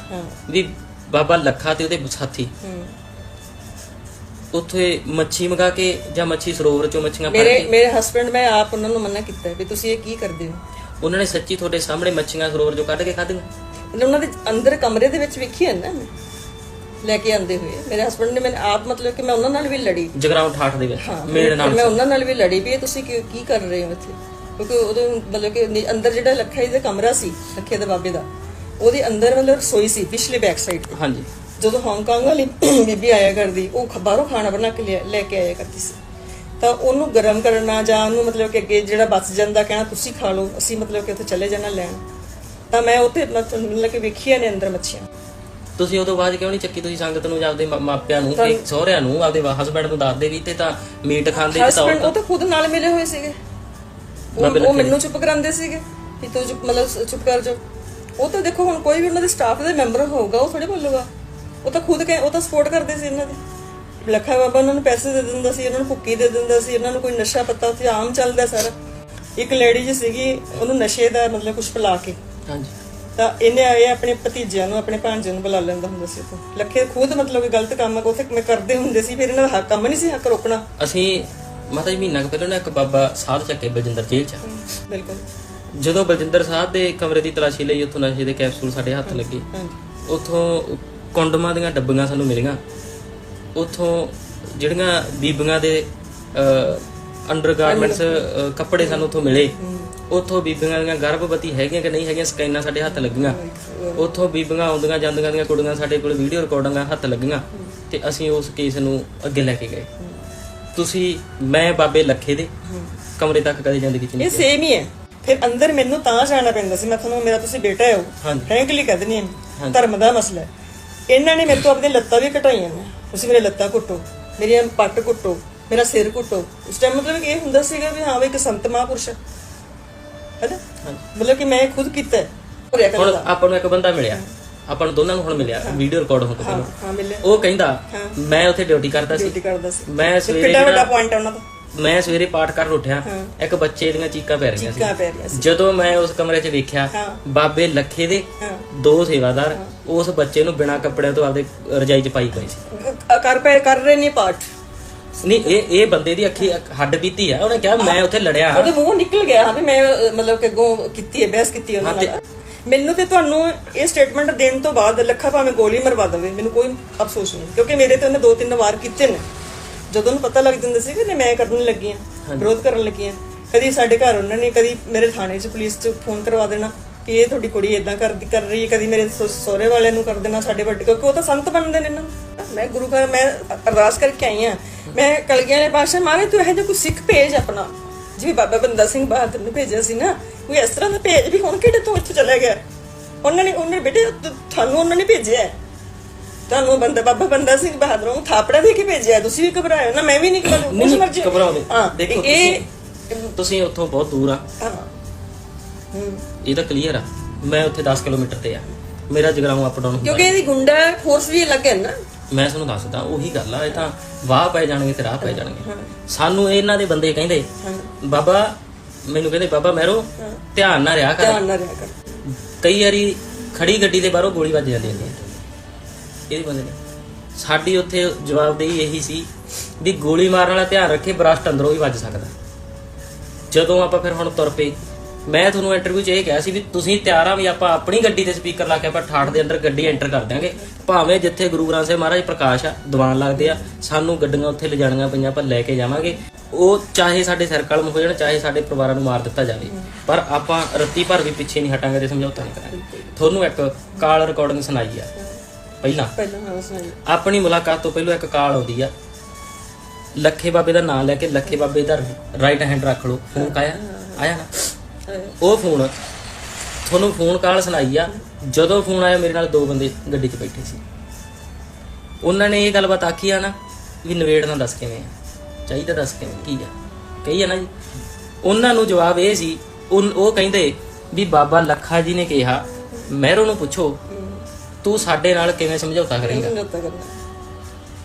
ਵੀ ਬਾਬਾ ਲੱਖਾ ਤੇ ਉਹਦੇ ਸਾਥੀ। ਉੱਥੇ ਮੱਛੀ ਮੰਗਾ ਕੇ ਜਾਂ ਮੱਛੀ ਸਰੋਵਰ ਚੋਂ ਮੱਛੀਆਂ ਫੜ ਕੇ ਮੇਰੇ ਹਸਬੰਡ ਮੈਂ ਆਪ ਉਹਨਾਂ ਨੂੰ ਮਨਾ ਕੀਤਾ ਵੀ ਤੁਸੀਂ ਇਹ ਕੀ ਕਰਦੇ ਹੋ? ਉਹਨਾਂ ਨੇ ਸੱਚੀ ਤੁਹਾਡੇ ਸਾਹਮਣੇ ਮੱਛੀਆਂ ਸਰੋਵਰ ਚੋਂ ਕੱਢ ਕੇ ਖਾਧੀਆਂ। ਉਹਨਾਂ ਦੇ ਅੰਦਰ ਕਮਰੇ ਦੇ ਵਿੱਚ ਵੇਖੀ ਹੈ ਨਾ? ਮੈਂ ਲੈ ਕੇ ਆਂਦੇ ਹੋਏ। ਮੇਰੇ ਹਸਬੰਡ ਨੇ ਮੈਨੂੰ ਆਪ ਮਤਲਬ ਕਿ ਮੈਂ ਉਹਨਾਂ ਨਾਲ ਵੀ ਲੜੀ। ਜਗਰਾਉਂ ਠਾਠ ਦੇ ਵਿੱਚ ਹਾਂ ਮੇੜ ਨਾਲ ਮੈਂ ਉਹਨਾਂ ਨਾਲ ਵੀ ਲੜੀ ਵੀ ਇਹ ਤੁਸੀਂ ਕੀ ਕੀ ਕਰ ਰਹੇ ਹੋ ਇੱਥੇ? ਕਿਉਂਕਿ ਉਹਦੇ ਮਤਲਬ ਕਿ ਨੀ- ਅੰਦਰ ਜਿਹੜਾ ਲੱਖਾ ਦਾ ਕਮਰਾ ਸੀ ਲੱਖੇ ਦੇ ਬਾਬੇ ਦਾ ਉਹਦੇ ਅੰਦਰ ਮਤਲਬ ਰਸੋਈ ਸੀ ਪਿਛਲੇ ਬੈਕ ਸਾਈਡ ਤੇ। ਹਾਂਜੀ। ਜਦੋਂ ਹਾਂਗਕਾਂਗ ਵਾਲੀ ਬੀਬੀ ਆਇਆ ਕਰਦੀ ਉਹ ਖ- ਬਾਹਰੋਂ ਖਾਣਾ ਬਣਾ ਕੇ ਲਿਆ- ਲੈ ਕੇ ਆਇਆ ਕਰਦੀ ਸੀ। ਤਾਂ ਉਹਨੂੰ ਗਰਮ ਕਰਨਾ ਜਾਂ ਉਹਨੂੰ ਮਤਲਬ ਕਿ ਅੱਗੇ ਜਿਹੜਾ ਬਚ ਜਾਂਦਾ ਕਹਿਣਾ ਤੁਸੀਂ ਖਾ ਲਓ ਅਸੀਂ ਮਤਲਬ ਕਿ ਉੱਥੇ ਚਲੇ ਜਾਣਾ ਲੈਣ। ਤਾਂ ਮੈਂ ਉੱਥੇ ਮਤਲਬ ਕਿ ਵੇਖੀਆਂ ਨੇ ਅੰਦਰ ਮੱਛੀਆਂ। ਤੁਸੀਂ ਉਦੋਂ ਬਾਅਦ ਕਿਉਂ ਨਹੀਂ ਚੱਕੀ? ਤੁਸੀਂ ਸੰਗਤ ਨੂੰ ਜਾਂ ਆਪਦੇ ਮਾ- ਮਾਪਿਆਂ ਨੂੰ ਕਿ ਸਹੁਰਿਆਂ ਨੂੰ ਆਪਦੇ ਹਸਬੰਡ ਨੂੰ ਦੱਸਦੇ ਵੀ ਤੇ ਤਾਂ ਮੀਟ ਖਾਂਦੇ ਤੇ ਤਾਂ ਹਸਬੰਡ ਉਹ ਤਾਂ ਖੁਦ ਨਾਲ ਮਿਲੇ ਹੋਏ ਸੀਗੇ। ਉਹ ਬਾਬੇ ਉਹ ਲੱਖੇ ਮੈਨੂੰ ਚੁੱਪ ਕਰਾਉਂਦੇ ਸੀਗੇ ਕਿ ਤੂੰ ਚੁੱਪ ਮਤਲਬ ਚੁੱਪ ਕਰ ਜਾ ਉਹ ਤਾਂ ਦੇਖੋ ਹੁਣ ਕੋਈ ਵੀ ਉਹਨਾਂ ਦੇ ਸਟਾਫ ਦਾ ਮੈਂਬਰ ਹੋਊਗਾ ਉਹ ਥੋੜੇ ਬੋਲੂਗਾ। ਉਹ ਤਾਂ ਖੁਦ ਕਹੇ ਉਹ ਤਾਂ ਸਪੋਰਟ ਕਰਦੇ ਸੀ ਇਹਨਾਂ ਦੀ। ਲੱਖਾ ਬਾਬਾ ਉਹਨਾਂ ਨੂੰ ਪੈਸੇ ਦੇ ਦਿੰਦਾ ਸੀ ਇਹਨਾਂ ਨੂੰ ਭੁੱਕੀ ਦੇ ਦਿੰਦਾ ਸੀ ਇਹਨਾਂ ਨੂੰ ਕੋਈ ਨਸ਼ਾ ਪੱਤਾ ਉੱਥੇ ਆਮ ਚੱਲਦਾ ਸਾਰਾ। ਇੱਕ ਲੇਡੀ ਜੀ ਸੀਗੀ ਉਹਨੂੰ ਨਸ਼ੇ ਦਾ ਮਤਲਬ ਕੁਝ ਪਿਲਾ ਕੇ। ਹਾਂਜੀ। ਤਾਂ ਇਹਨੇ ਆਏ ਆਪਣੇ ਭਤੀਜਿਆਂ ਨੂੰ ਆਪਣੇ ਭਾਂਜੇ ਨੂੰ ਬੁਲਾ ਲੈਂਦਾ ਹੁੰਦਾ ਸੀ ਉੱਥੇ। ਲੱਖੇ ਖੁਦ ਮਤਲਬ ਕਿ ਗਲਤ ਕੰਮ ਉੱਥੇ ਮੈਂ ਕਰਦੇ ਹੁੰਦੇ ਸੀ ਫਿਰ ਇਹਨਾਂ ਦਾ ਕੰਮ ਨਹੀਂ ਸੀ ਹੱਕ ਰੋਕਣਾ। ਅਸੀਂ ਮਾਤਾ ਜੀ ਮਹੀਨਾ ਕੁ ਪਹਿਲਾਂ ਨਾ ਇੱਕ ਬਾਬਾ ਸਾਧ ਚੱਕੇ ਬਲਜਿੰਦਰ ਜੇਲ੍ਹ ਚ ਬਿਲਕੁਲ। ਜਦੋਂ ਬਲਜਿੰਦਰ ਸਾਹਿਬ ਦੇ ਕਮਰੇ ਦੀ ਤਲਾਸ਼ੀ ਲਈ ਉੱਥੋਂ ਨਸ਼ੇ ਦੇ ਕੈਪਸੂਲ ਸਾਡੇ ਹੱਥ ਲੱਗੇ ਉੱਥੋਂ ਕੰਡਮਾਂ ਦੀਆਂ ਡੱਬੀਆਂ ਸਾਨੂੰ ਮਿਲੀਆਂ। ਉੱਥੋਂ ਜਿਹੜੀਆਂ ਬੀਬੀਆਂ ਦੇ ਅੰਡਰਗਾਰਮੈਂਟਸ ਕੱਪੜੇ ਸਾਨੂੰ ਉੱਥੋਂ ਮਿਲੇ। ਉੱਥੋਂ ਬੀਬੀਆਂ ਦੀਆਂ ਗਰਭਵਤੀ ਹੈਗੀਆਂ ਕਿ ਨਹੀਂ ਹੈਗੀਆਂ ਸਕੈਨਾਂ ਸਾਡੇ ਹੱਥ ਲੱਗੀਆਂ। ਉੱਥੋਂ ਬੀਬੀਆਂ ਆਉਂਦੀਆਂ ਜਾਂਦੀਆਂ ਦੀਆਂ ਕੁੜੀਆਂ ਸਾਡੇ ਕੋਲ ਵੀਡੀਓ ਰਿਕਾਰਡਿੰਗਾਂ ਹੱਥ ਲੱਗੀਆਂ ਤੇ ਅਸੀਂ ਉਸ ਕੇਸ ਨੂੰ ਅੱਗੇ ਲੈ ਕੇ ਗਏ। ਤੁਸੀਂ ਮੈਂ ਬਾਬੇ ਲੱਖੇ ਦੇ ਕਮਰੇ ਤੱਕ ਕਦੇ ਜ਼ਿੰਦਗੀ ਚ ਨਹੀਂ ਇਹ ਸੇਮ ਹੀ ਹੈ। ਫਿਰ ਅੰਦਰ ਮੈਨੂੰ ਤਾਂ ਜਾਣਾ ਪੈਂਦਾ ਸੀ। ਮੈਂ ਤੁਹਾਨੂੰ ਮੇਰਾ ਤੁਸੀਂ ਬੇਟਾ ਹੋ। ਫ੍ਰੈਂਕਲੀ ਕਹਿ ਦਿੰਦੀ ਹਾਂ। ਧਰਮ ਦਾ ਮਸਲਾ ਇਹਨਾਂ ਨੇ ਮੇਰੇ ਤੋਂ ਆਪਣੀਆਂ ਲੱਤਾਂ ਵੀ ਘਟਾਈਆਂ ਨੇ। ਤੁਸੀਂ ਮੇਰੇ ਲੱਤਾਂ ਘੁੱਟੋ ਮੇਰੀਆਂ ਪੱਟ ਘੁੱਟੋ ਮੇਰਾ ਸਿਰ ਘੁੱਟੋ। ਉਸ ਟਾਈਮ ਮਤਲਬ ਕਿ ਇਹ ਹੁੰਦਾ ਸੀਗਾ ਵੀ ਹਾਂ ਵੀ ਇੱਕ ਸੰਤ ਮਹਾਂਪੁਰਸ਼ ਹੈ। ਹੈਨਾ? ਮਤਲਬ ਕਿ ਮੈਂ ਖੁਦ ਕੀਤਾ ਹੈ। ਹੁਣ ਆਪਾਂ ਨੂੰ ਇੱਕ ਬੰਦਾ ਮਿਲਿਆ। ਆਪਾਂ ਨੂੰ ਦੋਨਾਂ ਨੂੰ ਹੁਣ ਮਿਲਿਆ। ਵੀਡੀਓ ਰਿਕਾਰਡ ਹੋ ਮਿਲਿਆ। ਉਹ ਕਹਿੰਦਾ ਮੈਂ ਉੱਥੇ ਡਿਊਟੀ ਕਰਦਾ ਸੀ। ਡਿਊਟੀ ਕਰਦਾ ਸੀ। ਮੈਂ ਸਵੇਰੇ ਕਿੱਡਾ ਵੱਡਾ ਪੁਆਇੰਟ ਹੈ ਉਹਨਾਂ ਦਾ। ਮੈਂ ਸਵੇਰੇ ਪਾਠ ਕਰਨ ਉੱਠਿਆ। ਇੱਕ ਬੱਚੇ ਦੀਆਂ ਚੀਕਾਂ ਪੈ ਰਹੀਆਂ ਸੀ। ਜਦੋਂ ਮੈਂ ਉਸ ਕਮਰੇ 'ਚ ਵੇਖਿਆ। ਬਾਬੇ ਲੱਖੇ ਦੇ। ਦੋ ਸੇਵਾਦਾਰ ਉਸ ਬੱਚੇ ਨੂੰ ਬਿਨਾਂ ਕੱਪੜਿਆਂ ਤੋਂ ਆਪਦੇ ਰਜਾਈ 'ਚ ਪਾਈ ਪਈ ਸੀ। ਕਰ ਪਏ ਕਰ ਰਹੇ ਨੇ ਪਾਠ। ਨਹੀਂ ਇਹ ਇਹ ਬੰਦੇ ਦੀ ਅੱਖੀ ਹੱਡ ਬੀਤੀ ਆ। ਉਹਨੇ ਕਿਹਾ ਮੈਂ ਉੱਥੇ ਲੜਿਆ। ਉਹਦੇ ਮੂੰਹ ਨਿਕਲ ਗਿਆ। ਹਾਂ ਵੀ ਮੈਂ ਮਤਲਬ ਕਿ ਅੱਗੋਂ ਕੀਤੀ ਹੈ ਬਹਿਸ ਕੀਤੀ ਉਹਨਾਂ ਨਾਲ। ਮੈਨੂੰ ਤੇ ਤੁਹਾਨੂੰ ਇਹ ਸਟੇਟਮੈਂਟ ਦੇਣ ਤੋਂ ਬਾਅਦ ਲੱਖਾ ਭਾਵੇਂ ਗੋਲੀ ਮਰਵਾ ਦੇਵੇ ਮੈਨੂੰ ਕੋਈ ਅਫਸੋਸ ਨਹੀਂ। ਕਿਉਂਕਿ ਮੇਰੇ ਤੇ ਉਹਨੇ ਦੋ ਤਿੰਨ ਵਾਰ ਕੀਤੇ ਨੇ। ਜਦੋਂ ਉਹਨੂੰ ਪਤਾ ਲੱਗ ਜਾਂਦਾ ਸੀ ਕਿ ਮੈਂ ਕਰਨ ਲੱਗੀ ਆ ਵਿਰੋਧ ਕਰਨ ਲੱਗੀ ਆ ਕਦੀ ਸਾਡੇ ਘਰ ਉਹਨਾਂ ਨੇ ਕਦੀ ਮੇਰੇ ਥਾਣੇ 'ਚ ਪੁਲਿਸ 'ਚ ਫੋਨ ਕਰਵਾ ਦੇਣਾ। ਕਿ ਇਹ ਤੁਹਾਡੀ ਕੁੜੀ ਇਦਾਂ ਕਰਦੀ ਕਰ ਰਹੀ ਹੈ ਕਦੀ ਮੇਰੇ ਸਹੁ- ਸਹੁਰੇ ਵਾਲਿਆਂ ਨੂੰ ਕਰ ਦੇਣਾ ਸਾਡੇ ਵੱਡੇ ਕਿਉਂਕਿ ਉਹ ਤਾਂ ਸੰਤ ਬਣਦੇ ਨੇ ਨਾ ਮੈਂ ਗੁਰੂ ਘਰ ਮੈਂ ਅਰਦਾਸ ਕਰਕੇ ਆਈ ਆ ਮੈਂ ਕਲਗੀਆਂ ਨੇ ਪਾਸ਼ਾ ਮਾਰੇ ਤੂੰ ਇਹੋ ਜਿਹਾ ਕੋਈ ਸਿੱਖ ਭੇਜ ਆਪਣਾ ਜਿਵੇਂ ਬਾਬਾ ਬੰਦਾ ਸਿੰਘ ਬਹਾਦਰ ਨੂੰ ਭੇਜਿਆ ਸੀ ਨਾ ਕੋਈ ਇਸ ਤਰ੍ਹਾਂ ਦਾ ਭੇਜ ਵੀ ਹੁਣ ਕਿਹੜੇ ਤੋਂ ਇੱਥੋਂ ਚਲਾ ਗਿਆ ਉਹਨਾਂ ਨੇ ਉਹਨੇ ਬੇਟੇ ਤੁਹਾਨੂੰ ਉਹਨਾਂ ਨੇ ਭੇਜਿਆ। ਤੁਹਾਨੂੰ ਬੰਦਾ ਬਾਬਾ ਬੰਦਾ ਸਿੰਘ ਬਹਾਦਰ ਨੂੰ ਥਾਪੜਾ ਦੇ ਕੇ ਭੇਜਿਆ ਤੁਸੀਂ ਵੀ ਘਬਰਾਇਓ ਨਾ ਮੈਂ ਵੀ ਨਹੀਂ ਘਬਰਾਉਂਦਾ ਨਹੀਂ, ਉਸ ਮਰਜ਼ੀ ਘਬਰਾਉਂਦੇ। ਹਾਂ ਦੇਖੋ ਇਹ ਤੁਸੀਂ ਉੱਥੋਂ ਬਹੁਤ ਦੂਰ ਆ। ਇਹ ਤਾਂ ਕਲੀਅਰ ਆ। ਮੈਂ ਉੱਥੇ 10 ਕਿਲੋਮੀਟਰ ਤੇ ਆ। ਮੇਰਾ ਜਗਰਾਉਂ ਅਪ ਡਾਊਨ ਕਿਉਂਕਿ ਇਹਦੀ ਗੁੰਡਾ ਫੋਰਸ ਵੀ ਅਲੱਗ ਹੈ ਨਾ। ਮੈਂ ਤੁਹਾਨੂੰ ਦੱਸਦਾ ਉਹੀ ਗੱਲ ਆ। ਇਹ ਤਾਂ ਵਾਹ ਪੈ ਜਾਣਗੇ ਤੇ ਰਾਹ ਪੈ ਜਾਣਗੇ। ਸਾਨੂੰ ਇਹਨਾਂ ਦੇ ਬੰਦੇ ਕਹਿੰਦੇ ਬਾਬਾ ਮੈਨੂੰ ਕਹਿੰਦੇ ਬਾਬਾ ਮਹਿਰੋ ਧਿਆਨ ਨਾਲ ਰਿਹਾ ਕਰ। ਧਿਆਨ ਨਾਲ ਰਿਹਾ ਕਰ। ਕਈ ਵਾਰੀ ਖੜੀ ਗੱਡੀ ਦੇ ਬਾਹਰੋਂ ਗੋਲੀ ਵੱਜ ਜਾਂਦੀ ਹੈ। ਇਹਦੇ ਬੰਦੇ ਨੇ। ਸਾਡੀ ਉੱਥੇ ਜਵਾਬਦੇਹੀ ਇਹੀ ਸੀ ਵੀ ਗੋਲੀ ਮਾਰਨ ਵਾਲਾ ਧਿਆਨ ਰੱਖੇ ਬਰਸਟ ਅੰਦਰੋਂ ਵੀ ਵੱਜ ਸਕਦਾ। ਜਦੋਂ ਆਪਾਂ ਫਿਰ ਹੁਣ ਤੁਰ ਪਏ ਮੈਂ ਤੁਹਾਨੂੰ ਇੰਟਰਵਿਊ 'ਚ ਇਹ ਕਿਹਾ ਸੀ ਵੀ ਤੁਸੀਂ ਤਿਆਰ ਆ ਵੀ ਆਪਾਂ ਆਪਣੀ ਗੱਡੀ ਤੇ ਸਪੀਕਰ ਲਾ ਕੇ ਆਪਾਂ ਠਾਠ ਦੇ ਅੰਦਰ ਗੱਡੀ ਐਂਟਰ ਕਰ ਦਿਆਂਗੇ। ਭਾਵੇਂ ਜਿੱਥੇ ਗੁਰੂ ਗ੍ਰੰਥ ਸਾਹਿਬ ਮਹਾਰਾਜ ਪ੍ਰਕਾਸ਼ ਆ ਦੀਵਾਨ ਲੱਗਦੇ ਆ ਸਾਨੂੰ ਗੱਡੀਆਂ ਉੱਥੇ ਲਿਜਾਣੀਆਂ ਪਈਆਂ ਆਪਾਂ ਲੈ ਕੇ ਜਾਵਾਂਗੇ। ਉਹ ਚਾਹੇ ਸਾਡੇ ਸਿਰ ਕਲਮ ਹੋ ਜਾਣ ਚਾਹੇ ਸਾਡੇ ਪਰਿਵਾਰਾਂ ਨੂੰ ਮਾਰ ਦਿੱਤਾ ਜਾਵੇ। ਪਰ ਆਪਾਂ ਰੱਤੀ ਭਰ ਵੀ ਪਿੱਛੇ ਨਹੀਂ ਹਟਾਂਗੇ ਤੇ ਸਮਝੌਤਾ ਨਹੀਂ ਕਰਾਂਗੇ। ਤੁਹਾਨੂੰ ਇੱਕ ਕਾਲ ਰਿਕਾਰਡਿੰਗ ਸੁਣਾਈ ਆ। ਪਹਿਲਾਂ? ਪਹਿਲਾਂ ਸੁਣਾਈ। ਆਪਣੀ ਮੁਲਾਕਾਤ ਤੋਂ ਪਹਿਲਾਂ ਇੱਕ ਕਾਲ ਆਉਂਦੀ ਆ। ਲੱਖੇ ਬਾਬੇ ਦਾ ਨਾਮ ਲੈ ਕੇ ਲੱਖੇ ਬਾਬੇ ਦਾ ਰਾਈਟ ਹੈਂਡ ਰੱਖ ਲਓ। ਫੋਨ ਆਇਆ ਆਇਆ ਨਾ? ਉਹ ਫੋਨ ਤੁਹਾਨੂੰ ਫੋਨ ਕਾਲ ਸੁਣਾਈ ਆ। ਜਦੋਂ ਫੋਨ ਆਇਆ ਮੇਰੇ ਨਾਲ ਦੋ ਬੰਦੇ ਗੱਡੀ 'ਚ ਬੈਠੇ ਸੀ। ਉਹਨਾਂ ਨੇ ਇਹ ਗੱਲਬਾਤ ਆਖੀ ਆ ਨਾ ਵੀ ਨਵੇੜ ਨਾਲ ਦੱਸ ਕਿਵੇਂ ਆ। ਚਾਹੀਦਾ ਦੱਸ ਕਿਵੇਂ ਕੀ ਆ? ਕਹੀ ਆ ਨਾ ਜੀ। ਉਹਨਾਂ ਨੂੰ ਜਵਾਬ ਇਹ ਸੀ ਉਹ ਕਹਿੰਦੇ ਵੀ ਬਾਬਾ ਲੱਖਾ ਜੀ ਨੇ ਕਿਹਾ ਮਹਿਰੋ ਨੂੰ ਪੁੱਛੋ ਤੂੰ ਸਾਡੇ ਨਾਲ ਕਿਵੇਂ ਸਮਝੌਤਾ ਕਰੇਂਗਾ?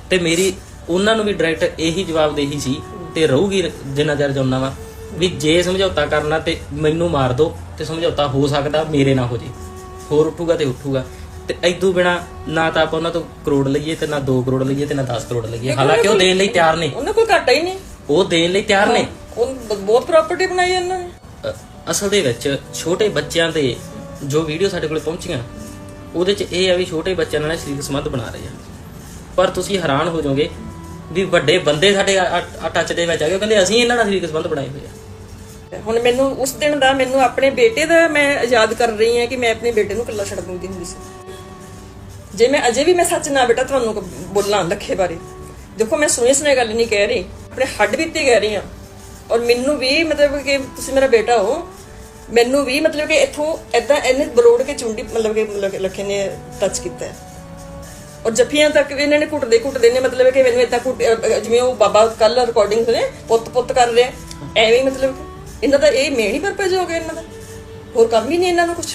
ਤੇ ਮੇਰੀ ਉਹਨਾਂ ਨੂੰ ਵੀ ਡਾਇਰੈਕਟ ਇਹੀ ਜਵਾਬ ਦੇਹੀ ਸੀ ਤੇ ਰਹੂਗੀ ਜਿੰਨਾ ਚਿਰ ਜਿਉਂਦਾ ਵਾ। ਵੀ ਜੇ ਸਮਝੌਤਾ ਕਰਨਾ ਤੇ ਮੈਨੂੰ ਮਾਰ ਦੋ ਤੇ ਸਮਝੌਤਾ ਹੋ ਸਕਦਾ ਮੇਰੇ ਨਾਲ ਹੋ ਜੇ। ਹੋਰ ਉੱਠੂਗਾ ਤੇ ਉੱਠੂਗਾ। ਤੇ ਐਦੂ ਬਿਨਾ ਨਾ ਤਾਂ ਆਪਾਂ ਉਹਨਾਂ ਤੋਂ ਕਰੋੜ ਲਈਏ ਤੇ ਨਾ 2 ਕਰੋੜ ਲਈਏ ਤੇ ਨਾ 10 ਕਰੋੜ ਲਈਏ। ਹਾਲਾਂਕਿ ਉਹ ਦੇਣ ਲਈ ਤਿਆਰ ਨੇ। ਉਹਨਾਂ ਕੋਲ ਘਾਟਾ ਹੀ ਨਹੀਂ। ਉਹ ਦੇਣ ਲਈ ਤਿਆਰ ਨੇ। ਉਹ ਬਹੁਤ ਪ੍ਰਾਪਰਟੀ ਬਣਾਈ ਇਹਨਾਂ ਨੇ। ਅਸਲ ਦੇ ਵਿੱਚ ਛੋਟੇ ਬੱਚਿਆਂ ਦੇ ਜੋ ਵੀਡੀਓ ਸਾਡੇ ਕੋਲ ਪਹੁੰਚੀਆਂ ਉਹਦੇ 'ਚ ਇਹ ਆ ਵੀ ਛੋਟੇ ਬੱਚਿਆਂ ਨਾਲ ਸਰੀਰਕ ਸੰਬੰਧ ਬਣਾ ਰਹੇ ਆ। ਪਰ ਤੁਸੀਂ ਹੈਰਾਨ ਹੋ ਜਾਓਗੇ ਵੀ ਵੱਡੇ ਬੰਦੇ ਸਾਡੇ ਟੱਚ ਦੇ ਵਿੱਚ ਆ ਗਏ। ਉਹ ਕਹਿੰਦੇ ਅਸੀਂ ਇਹਨਾਂ ਨਾਲ ਸਰੀਰਕ ਸੰਬੰਧ ਬਣਾਏ ਹੋਏ ਆ। ਹੁਣ ਮੈਨੂੰ ਉਸ ਦਿਨ ਦਾ ਮੈਨੂੰ ਆਪਣੇ ਬੇਟੇ ਦਾ ਮੈਂ ਯਾਦ ਕਰ ਰਹੀ ਹਾਂ ਕਿ ਮੈਂ ਆਪਣੇ ਬੇਟੇ ਨੂੰ ਇਕੱਲਾ ਛੱਡ ਦਿੰਦੀ ਹੁੰਦੀ ਸੀ। ਜੇ ਮੈਂ ਅਜੇ ਵੀ ਮੈਂ ਸੱਚ ਨਾ ਬੇਟਾ, ਤੁਹਾਨੂੰ ਬੋਲਾਂ ਲੱਖੇ ਬਾਰੇ। ਦੇਖੋ, ਮੈਂ ਸੁਣੀ ਸੁਣੀ ਗੱਲ ਨਹੀਂ ਕਹਿ ਰਹੀ। ਆਪਣੇ ਹੱਡ ਬੀਤੇ ਕਹਿ ਰਹੀ ਹਾਂ। ਔਰ ਮੈਨੂੰ ਵੀ ਮਤਲਬ ਕਿ ਤੁਸੀਂ ਮੇਰਾ ਬੇਟਾ ਹੋ, ਮੈਨੂੰ ਵੀ ਮਤਲਬ ਕਿ ਇੱਥੋਂ ਐਦਾਂ ਇਹਨੇ ਬਰੋੜ ਕੇ ਚੁੰਡੀ ਮਤਲਬ ਮਤਲਬ ਕਿ ਲੱਖੇ ਨੇ ਟੱਚ ਕੀਤਾ ਹੈ। ਔਰ ਜੱਫੀਆਂ ਤੱਕ ਵੀ ਇਹਨਾਂ ਨੇ ਘੁੱਟਦੇ ਘੁੱਟਦੇ ਨੇ ਮਤਲਬ ਕਿ ਮੈਨੂੰ ਇਦਾਂ ਘੁੱਟ ਜਿਵੇਂ ਉਹ ਬਾਬਾ ਕੱਲ ਰਿਕਾਰਡਿੰਗ ਹੋਏ ਪੁੱਤ ਪੁੱਤ ਕਰ ਰਿਹਾ। ਐਵੇਂ ਹੀ ਮਤਲਬ ਇਹਨਾਂ ਦਾ ਇਹ ਮੇਨ ਹੀ ਪਰਪਸ ਹੋ ਗਿਆ ਇਹਨਾਂ ਦਾ। ਹੋਰ ਕੰਮ ਹੀ ਨਹੀਂ ਇਹਨਾਂ ਨੂੰ ਕੁਝ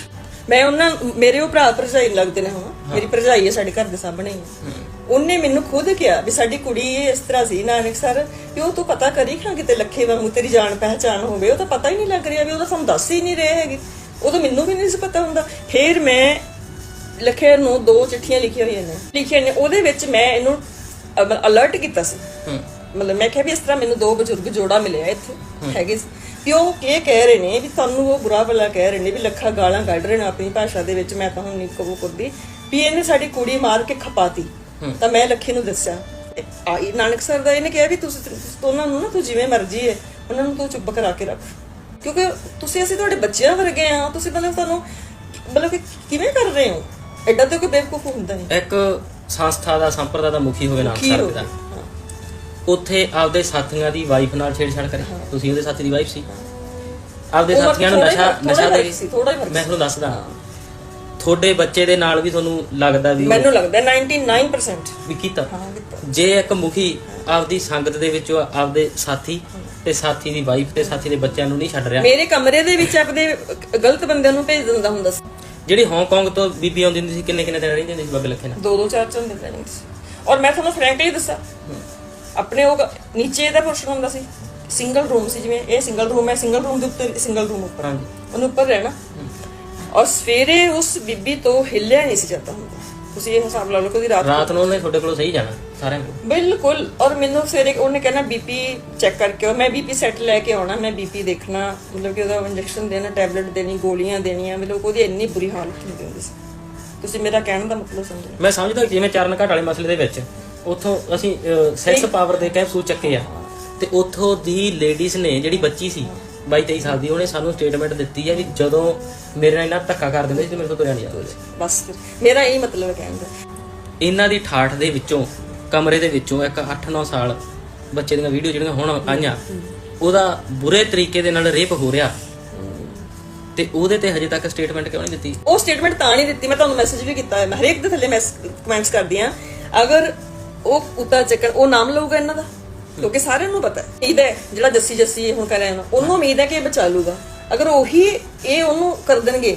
ਮੈਂ ਉਹਨਾਂ ਮੇਰੇ ਉਹ ਭਰਾ ਭਰਜਾਈ ਲੱਗਦੇ ਨੇ ਹੁਣ। ਮੇਰੀ ਭਰਜਾਈ ਹੈ ਸਾਡੇ ਘਰ ਦੇ ਸਾਹਮਣੇ ਹੀ। ਹੈ। ਉਹਨੇ ਮੈਨੂੰ ਖੁਦ ਕਿਹਾ ਵੀ ਸਾਡੀ ਕੁੜੀ ਇਸ ਤਰ੍ਹਾਂ ਸੀ ਨਾਨਕ ਸਰ ਵੀ ਉਹ ਤੂੰ ਪਤਾ ਕਰੀ ਖਾਂ ਕਿਤੇ ਲੱਖੇ ਵਾਂਗੂ ਤੇਰੀ ਜਾਣ ਪਹਿਚਾਣ ਹੋਵੇ। ਉਹ ਤਾਂ ਪਤਾ ਹੀ ਨਹੀਂ ਲੱਗ ਰਿਹਾ ਵੀ ਉਹਦਾ ਸਾਨੂੰ ਦੱਸ ਹੀ ਨਹੀਂ ਰਹੇ ਹੈਗੇ। ਉਹ ਤਾਂ ਮੈਨੂੰ ਵੀ ਨਹੀਂ ਸੀ ਪਤਾ ਹੁੰਦਾ। ਫਿਰ ਮੈਂ ਲਖੇ ਨੂੰ ਦੋ ਚਿੱਠੀਆਂ ਲਿਖੀਆਂ ਹੋਈਆਂ ਨੇ। ਲਿਖੀਆਂ ਨੇ ਉਹਦੇ ਵਿੱਚ ਮੈਂ ਇਹਨੂੰ ਅਲਰਟ ਕੀਤਾ ਸੀ। ਮਤਲਬ ਮੈਂ ਕਿਹਾ ਵੀ ਇਸ ਤਰ੍ਹਾਂ ਮੈਨੂੰ ਦੋ ਬਜ਼ੁਰਗ ਜੋੜਾ ਮਿਲਿਆ ਇੱਥੇ ਹੈਗੇ ਵੀ ਉਹ ਕੀ ਕਹਿ ਰਹੇ ਨੇ ਵੀ ਤੁਹਾਨੂੰ ਉਹ ਬੁਰਾ ਭਲਾ ਕਹਿ ਰਹੇ ਨੇ ਵੀ ਲੱਖਾਂ ਗਾਲਾਂ ਕੱਢ ਰਹੇ ਨੇ ਆਪਣੀ ਭਾਸ਼ਾ ਦੇ ਵਿੱਚ ਮੈਂ ਤਾਂ ਹੁਣ ਨਹੀਂ ਕਬੂ ਕਰਦੀ। ਵੀ ਇਹਨੇ ਸਾਡੀ ਕੁੜੀ ਮਾਰ ਕੇ ਖਪਾਤੀ। ਤਾਂ ਮੈਂ ਲੱਖੇ ਨੂੰ ਦੱਸਿਆ। ਇਹ ਆਈ ਨਾਨਕ ਸਰ ਦਾ ਇਹਨੇ ਕਿਹਾ ਵੀ ਤੁਸੀਂ ਤੁਸੀਂ ਉਹਨਾਂ ਨੂੰ ਨਾ ਤੂੰ ਜਿਵੇਂ ਮਰਜ਼ੀ ਹੈ ਉਹਨਾਂ ਨੂੰ ਤੂੰ ਚੁੱਪ ਕਰਾ ਕੇ ਰੱਖ। ਕਿਉਂਕਿ ਤੁਸੀਂ ਅਸੀਂ ਤੁਹਾਡੇ ਬੱਚਿਆਂ ਵਰਗੇ ਆ ਤੁਸੀਂ ਮਤਲਬ ਤੁਹਾਨੂੰ ਮਤਲਬ ਕਿ ਕਿਵੇਂ ਕਰ ਰਹੇ ਹੋ? ਐਡਾ ਤਾਂ ਕੋਈ ਬੇਵਕੂਫ ਹੁੰਦਾ ਨਹੀਂ। ਇੱਕ ਸੰਸਥਾ ਦਾ ਸੰਪਰਦਾ ਦਾ ਮੁਖੀ ਹੋਵੇ ਨਾਲ ਕੀ ਸਰ ਹੋ ਦਾ। ਹਾਂ। ਉੱਥੇ ਆਪਦੇ ਸਾਥੀਆਂ ਦੀ ਵਾਈਫ ਨਾਲ ਛੇੜਛਾੜ ਕਰੇ। ਤੁਸੀਂ ਉਹਦੇ ਸਾਥੀ ਦੀ ਵਾਈਫ ਸੀ? ਆਪਦੇ ਉਮਰ ਸਾਥੀਆਂ ਨੂੰ ਥੋੜ੍ਹਾ ਹੀ ਨਸ਼ਾ ਫਰਕ- ਥੋੜ੍ਹਾ ਨਸ਼ਾ ਹੀ ਦੇ ਫ਼ਰਕ ਸੀ, ਥੋੜ੍ਹਾ ਹੀ ਫ਼ਰਕ ਮੈਂ ਤੁਹਾਨੂੰ ਦੱਸਦਾ। ਤੁਹਾਡੇ ਬੱਚੇ ਦੇ ਨਾਲ ਵੀ ਤੁਹਾਨੂੰ ਲੱਗਦਾ ਵੀ ਉਹ- ਮੈਨੂੰ ਲੱਗਦਾ 99% ਵੀ ਕੀਤਾ। ਹਾਂ ਕੀਤਾ। ਜੇ ਇੱਕ ਮੁਖੀ ਆਪਦੀ ਸੰਗਤ ਦੇ ਵਿੱਚੋਂ ਆਪਦੇ ਸਾਥੀ ਤੇ ਸਾਥੀ ਦੀ ਵਾਈਫ ਤੇ ਸਾਥੀ ਦੇ ਬੱਚਿਆਂ ਨੂੰ ਨਹੀਂ ਛੱਡ ਰਿਹਾ। ਮੇਰੇ ਕਮਰੇ ਦੇ ਵਿੱਚ ਆਪਣੇ ਗਲਤ ਬੰਦਿਆਂ ਨੂੰ ਭੇਜ ਦਿੰਦਾ ਹੁੰਦਾ ਸੀ। ਜਿਹੜੀ ਹਾਂਗਕਾਂਗ ਤੋਂ ਬੀਬੀ ਆਉਂਦੀ ਹੁੰਦੀ ਸੀ ਕਿੰਨੇ ਕਿੰਨੇ ਦਿਨ ਰਹਿੰਦੀ ਹੁੰਦੀ ਸੀ ਬੱਬੇ ਲੱਖੇ ਨਾਲ? ਦੋ ਦੋ ਚਾਰ ਚਾਰ ਦਿਨ ਰਹਿੰਦੇ ਸੀ। ਔਰ ਮੈਂ ਤੁਹਾਨੂੰ ਫਰੈਂਕਲੀ ਦੱਸਾਂ ਆਪਣੇ ਉਹ ਨੀਚੇ ਦਾ ਪੋਰਸ਼ਨ ਹੁੰਦਾ ਸੀ ਸਿੰਗਲ ਰੂਮ ਸੀ ਜਿਵੇਂ ਇਹ ਸਿੰਗਲ ਰੂਮ ਹੈ ਸਿੰਗਲ ਰੂਮ ਦੇ ਉੱਤੇ ਸਿੰਗਲ ਰੂਮ ਉੱਪਰ। ਹਾਂਜੀ। ਉਹਨੂੰ ਉੱਪਰ ਰਹਿਣਾ। ਔਰ ਸਵੇਰੇ ਉਸ ਬੀਬੀ ਤੋਂ ਹਿੱਲਿਆ ਨਹੀਂ ਸੀ ਜਾਂਦਾ ਹੁੰਦਾ। ਤੁਸੀਂ ਇਹ ਹਿਸਾਬ ਲਾ ਲਓ ਕਿ ਰਾਤ ਨੂੰ ਉਹਨੇ ਤੁਹਾਡੇ ਕੋਲੋਂ ਸਹੀ ਜਾਣਾ। ਸਾਰਿਆਂ ਕੋਲ ਬਿਲਕੁਲ ਔਰ ਮੈਨੂੰ ਸਵੇਰੇ ਉਹਨੇ ਕਹਿਣਾ ਬੀਪੀ ਚੈੱਕ ਕਰਕੇ ਆਓ। ਮੈਂ ਬੀਪੀ ਸੈੱਟ ਲੈ ਕੇ ਆਉਣਾ ਮੈਂ ਬੀਪੀ ਦੇਖਣਾ। ਮਤਲਬ ਕਿ ਉਹਦਾ ਇੰਜੈਕਸ਼ਨ ਦੇਣਾ ਟੈਬਲੇਟ ਦੇਣੀ ਗੋਲੀਆਂ ਦੇਣੀਆਂ। ਮਤਲਬ ਉਹਦੀ ਇੰਨੀ ਬੁਰੀ ਹਾਲਤ ਹੁੰਦੀ ਹੁੰਦੀ ਸੀ। ਤੁਸੀਂ ਮੇਰਾ ਕਹਿਣ ਦਾ ਮਤਲਬ ਸਮਝੋ। ਮੈਂ ਸਮਝਦਾ ਕਿ ਜਿਵੇਂ ਚਰਨ ਘਾਟ ਵਾਲੇ ਮਸਲੇ ਦੇ ਵਿੱਚ ਉੱਥੋਂ ਅਸੀਂ ਸੈਕਸ ਪਾਵਰ ਦੇ ਕੈਪਸੂਲ ਚੱਕੇ ਆ। ਤੇ ਉੱਥੋਂ ਦੀ ਲੇਡੀਜ਼ ਨੇ ਜਿਹੜੀ ਬੱਚੀ ਸੀ 22 23 ਸਾਲ ਦੀ ਉਹਨੇ ਸਾਨੂੰ ਸਟੇਟਮੈਂਟ ਦਿੱਤੀ ਹੈ ਵੀ ਜਦੋਂ ਮੇਰੇ ਨਾਲ ਇਹਨਾਂ ਧੱਕਾ ਕਰ ਦਿੰਦੇ ਸੀ ਤੇ ਮੇਰੇ ਤੋਂ ਤੁਰਿਆ ਨਹੀਂ ਜਾਂਦਾ ਬਸ ਮੇਰਾ ਇਹ ਮਤਲਬ ਹੈ ਕਹਿਣ ਦਾ। ਇਹਨਾਂ ਦੀ ਠਾਠ ਦੇ ਵਿੱਚੋਂ ਕਮਰੇ ਦੇ ਵਿੱਚੋਂ ਇੱਕ 8-9 ਸਾਲ ਬੱਚੇ ਦੀਆਂ ਵੀਡੀਓ ਜਿਹੜੀਆਂ ਹੁਣ ਆਈਆਂ, ਉਹਦਾ ਬੁਰੇ ਤਰੀਕੇ ਦੇ ਨਾਲ ਰੇਪ ਹੋ ਰਿਹਾ। ਤੇ ਉਹਦੇ ਤੇ ਹਜੇ ਤੱਕ ਸਟੇਟਮੈਂਟ ਕਿਉਂ ਨਹੀਂ ਦਿੱਤੀ? ਉਹ ਸਟੇਟਮੈਂਟ ਤਾਂ ਨਹੀਂ ਦਿੱਤੀ, ਮੈਂ ਤੁਹਾਨੂੰ ਮੈਸੇਜ ਵੀ ਕੀਤਾ ਹੈ ਮੈਂ ਹਰੇਕ ਦੇ ਥੱਲੇ ਮੈਂ ਕਮੈਂਟਸ ਕਰਦੀ ਆ ਅਗਰ ਉਹ ਉਤਾ ਚੱਕਰ, ਉਹ ਨਾਮ ਲਊਗਾ ਇਹਨਾਂ ਦਾ? ਕਿਉਂਕਿ ਸਾਰਿਆਂ ਨੂੰ ਪਤਾ ਹੈ। ਇਹਦਾ ਜਿਹੜਾ ਜੱਸੀ ਜੱਸੀ ਹੁਣ ਕਰ ਰਿਹਾ ਉਹਨੂੰ ਉਮੀਦ ਹੈ ਕਿ ਇਹ ਬਚਾ ਲੂਗਾ ਅਗਰ ਉਹੀ ਇਹ ਉਹਨੂੰ ਕਰ ਦੇਣਗੇ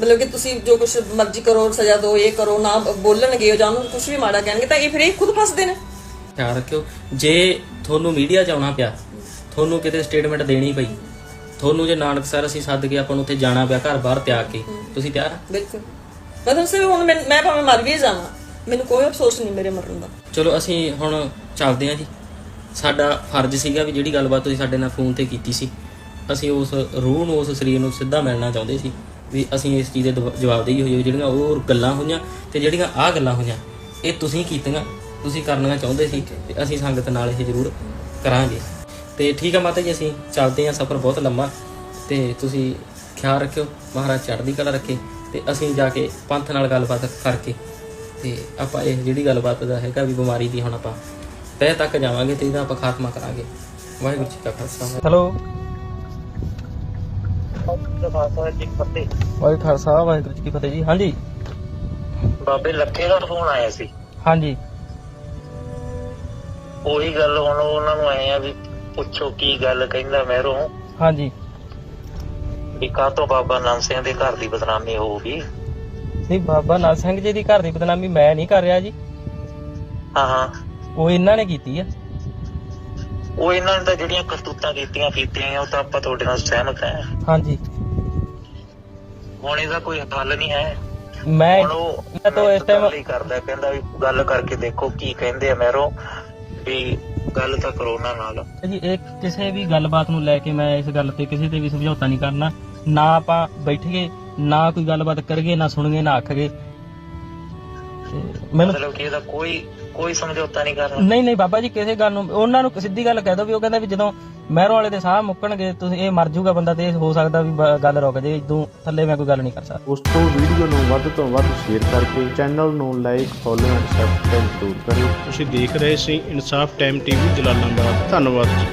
ਮਤਲਬ ਕਿ ਤੁਸੀਂ ਜੋ ਕੁਝ ਮਰਜ਼ੀ ਕਰੋ ਸਜ਼ਾ ਦਿਓ ਇਹ ਕਰੋ ਨਾ ਬੋਲਣਗੇ ਜਾਂ ਉਹਨੂੰ ਕੁਝ ਵੀ ਮਾੜਾ ਕਹਿਣਗੇ ਤਾਂ ਇਹ ਫਿਰ ਇਹ ਖੁਦ ਫਸਦੇ ਨੇ। ਖਿਆਲ ਰੱਖਿਓ ਜੇ ਤੁਹਾਨੂੰ ਮੀਡੀਆ 'ਚ ਆਉਣਾ ਪਿਆ ਤੁਹਾਨੂੰ ਕਿਤੇ ਸਟੇਟਮੈਂਟ ਦੇਣੀ ਪਈ ਤੁਹਾਨੂੰ ਜੇ ਨਾਨਕ ਸਰ ਅਸੀਂ ਸੱਦ ਕੇ ਆਪਾਂ ਨੂੰ ਉੱਥੇ ਜਾਣਾ ਪਿਆ ਘਰ ਬਾਹਰ ਤਿਆਗ ਕੇ ਤੁਸੀਂ ਤਿਆਰ ਬਿਲਕੁਲ। ਮੈਂ ਤੁਹਾਨੂੰ ਸਿਰਫ ਹੁਣ ਮੈਂ ਮੈਂ ਭਾਵੇਂ ਮਰ ਵੀ ਜਾਵਾਂ ਮੈਨੂੰ ਕੋਈ ਅਫਸੋਸ ਨਹੀਂ ਮੇਰੇ ਮਰਨ ਦਾ। ਚਲੋ ਅਸੀਂ ਹੁਣ ਚੱਲਦੇ ਹਾਂ ਜੀ। ਸਾਡਾ ਫਰਜ਼ ਸੀਗਾ ਵੀ ਜਿਹੜੀ ਗੱਲਬਾਤ ਤੁਸੀਂ ਸਾਡੇ ਨਾਲ ਫੋਨ ਤੇ ਕੀਤੀ ਸੀ ਅਸੀਂ ਉਸ ਰੂਹ ਨੂੰ ਉਸ ਸਰੀਰ ਨੂੰ ਸਿੱਧਾ ਮਿਲਣਾ ਚਾਹੁੰਦੇ ਸੀ। ਵੀ ਅਸੀਂ ਇਸ ਚੀਜ਼ ਦੇ ਦਵ- ਜਵਾਬਦੇਹੀ ਹੋਈ ਹੋਈ ਜਿਹੜੀਆਂ ਉਹ ਗੱਲਾਂ ਹੋਈਆਂ ਤੇ ਜਿਹੜੀਆਂ ਆਹ ਗੱਲਾਂ ਹੋਈਆਂ, ਇਹ ਤੁਸੀਂ ਕੀਤੀਆਂ, ਤੁਸੀਂ ਕਰਨੀਆਂ ਚਾਹੁੰਦੇ ਸੀ ਤੇ ਅਸੀਂ ਸੰਗਤ ਨਾਲ ਇਹ ਜ਼ਰੂਰ ਕਰਾਂਗੇ। ਤੇ ਠੀਕ ਆ ਮਾਤਾ ਜੀ, ਅਸੀਂ ਚੱਲਦੇ ਹਾਂ, ਸਫ਼ਰ ਬਹੁਤ ਲੰਮਾ ਤੇ ਤੁਸੀਂ ਖਿਆਲ ਰੱਖਿਓ, ਮਹਾਰਾਜ ਚੜ੍ਹਦੀ ਕਲਾ ਰੱਖੇ ਤੇ ਅਸੀਂ ਜਾ ਕੇ ਪੰਥ ਨਾਲ ਗੱਲਬਾਤ ਕਰਕੇ ਤੇ ਆਪਾਂ ਇਹ ਜਿਹੜੀ ਗੱਲਬਾਤ ਦਾ ਹੈਗਾ ਵੀ ਬਿਮਾਰੀ ਦੀ ਹੁਣ ਆਪਾਂ ਤਹਿ ਤੱਕ ਜਾਵਾਂਗੇ ਤੇ ਇਹਦਾ ਆਪਾਂ ਖਾਤਮਾ ਕਰਾਂਗੇ। ਵਾਹਿਗੁਰੂ ਜੀ ਕਾ ਖਾਲਸਾ ਹੈਲੋ। ਵਾਹਿਗੁਰੂ ਖਾਲਸਾ ਵਾਹਿਗੁਰੂ ਜੀ ਕੀ ਫਤਿਹ ਜੀ। ਹਾਂਜੀ। ਬਾਬੇ ਲੱਖੇ ਦਾ ਫੋਨ ਆਇਆ ਸੀ। ਹਾਂਜੀ। ਉਹੀ ਗੱਲ ਹੁਣ ਉਹਨਾਂ ਨੂੰ ਆਏ ਆ ਵੀ ਪੁੱਛੋ ਕੀ ਗੱਲ ਕਹਿੰਦਾ ਮਹਿਰੋਂ। ਹਾਂਜੀ। ਵੀ ਕਾਹਤੋਂ ਬਾਬਾ ਨਾਮ ਸਿੰਘ ਦੇ ਘਰ ਦੀ ਬਦਨਾਮੀ ਹੋਊਗੀ ਨਹੀਂ ਬਾਬਾ ਨਾਨ ਸਿੰਘ ਜੀ ਦੀ ਘਰ ਦੀ ਬਦਨਾਮੀ ਮੈਂ ਨਹੀਂ ਕਰ ਰਿਹਾ ਜੀ। ਹਾਂ ਹਾਂ। ਉਹ ਇਹਨਾਂ ਨੇ ਕੀਤੀ ਆ। ਉਹ ਇਹਨਾਂ ਨੇ ਤਾਂ ਜਿਹੜੀਆਂ ਕਰਤੂਤਾਂ ਕੀਤੀਆਂ ਕੀਤੀਆਂ ਉਹ ਤਾਂ ਆਪਾਂ ਤੁਹਾਡੇ ਨਾਲ ਸਹਿਮਤ ਹੈ ਹਾਂਜੀ। ਹੁਣ ਇਹਦਾ ਕੋਈ ਹੱਲ ਨਹੀਂ ਹੈ। ਮੈਂ ਮੈਂ ਤਾਂ ਇਸ ਟਾਈਮ ਹੀ ਕਰਦਾ ਕਹਿੰਦਾ ਵੀ ਗੱਲ ਕਰਕੇ ਦੇਖੋ ਕੀ ਕਹਿੰਦੇ ਆ ਮਹਿਰੋਂ ਵੀ ਗੱਲ ਤਾਂ ਕਰੋ ਉਹਨਾਂ ਨਾਲ। ਜੀ ਇਹ ਕਿਸੇ ਵੀ ਗੱਲਬਾਤ ਨੂੰ ਲੈ ਕੇ ਮੈਂ ਇਸ ਗੱਲ ਤੇ ਕਿਸੇ ਤੇ ਵੀ ਸਮਝੌਤਾ ਨਹੀਂ ਕਰਨਾ। ਨਾ ਆਪਾਂ ਬੈਠੀਏ ਨਾ ਕੋਈ ਗੱਲਬਾਤ ਕਰਗੇ ਨਾ ਸੁਣਗੇ ਨਾ ਆਖਗੇ ਮੈਨੂੰ ਮਤਲਬ ਕਿ ਇਹਦਾ ਕੋਈ ਕੋਈ ਸਮਝੌਤਾ ਨਹੀਂ ਕਰਨਾ ਨਹੀਂ ਨਹੀਂ ਬਾਬਾ ਜੀ ਕਿਸੇ ਗੱਲ ਨੂੰ ਉਹਨਾਂ ਨੂੰ ਸਿੱਧੀ ਗੱਲ ਕਹਿ ਦੋ ਵੀ ਉਹ ਕਹਿੰਦਾ ਵੀ ਜਦੋਂ ਮਹਿਰੋਂ ਵਾਲੇ ਦੇ ਸਾਹ ਮੁੱਕਣਗੇ ਤੁਸੀਂ ਇਹ ਮਰ ਜਾਊਗਾ ਬੰਦਾ ਤੇ ਇਹ ਹੋ ਸਕਦਾ ਵੀ ਬ- ਗੱਲ ਰੁਕ ਜੇ ਇਦੋਂ ਥੱਲੇ ਮੈਂ ਕੋਈ ਗੱਲ ਨਹੀਂ ਕਰ ਸਕਦਾ। ਉਸ ਤੋਂ ਵੀਡੀਓ ਨੂੰ ਵੱਧ ਤੋਂ ਵੱਧ ਸ਼ੇਅਰ ਕਰਕੇ ਚੈਨਲ ਨੂੰ ਲਾਈਕ ਫੋਲੋ ਐਂਡ ਸਬਸਕ੍ਰਾਈਬ ਜ਼ਰੂਰ ਕਰਿਓ। ਤੁਸੀਂ ਦੇਖ ਰਹੇ ਸੀ ਇਨਸਾਫ ਟਾਈਮ ਟੀਵੀ ਜਲਾਲਾਬਾਦ। ਧੰਨਵਾਦ ਜੀ।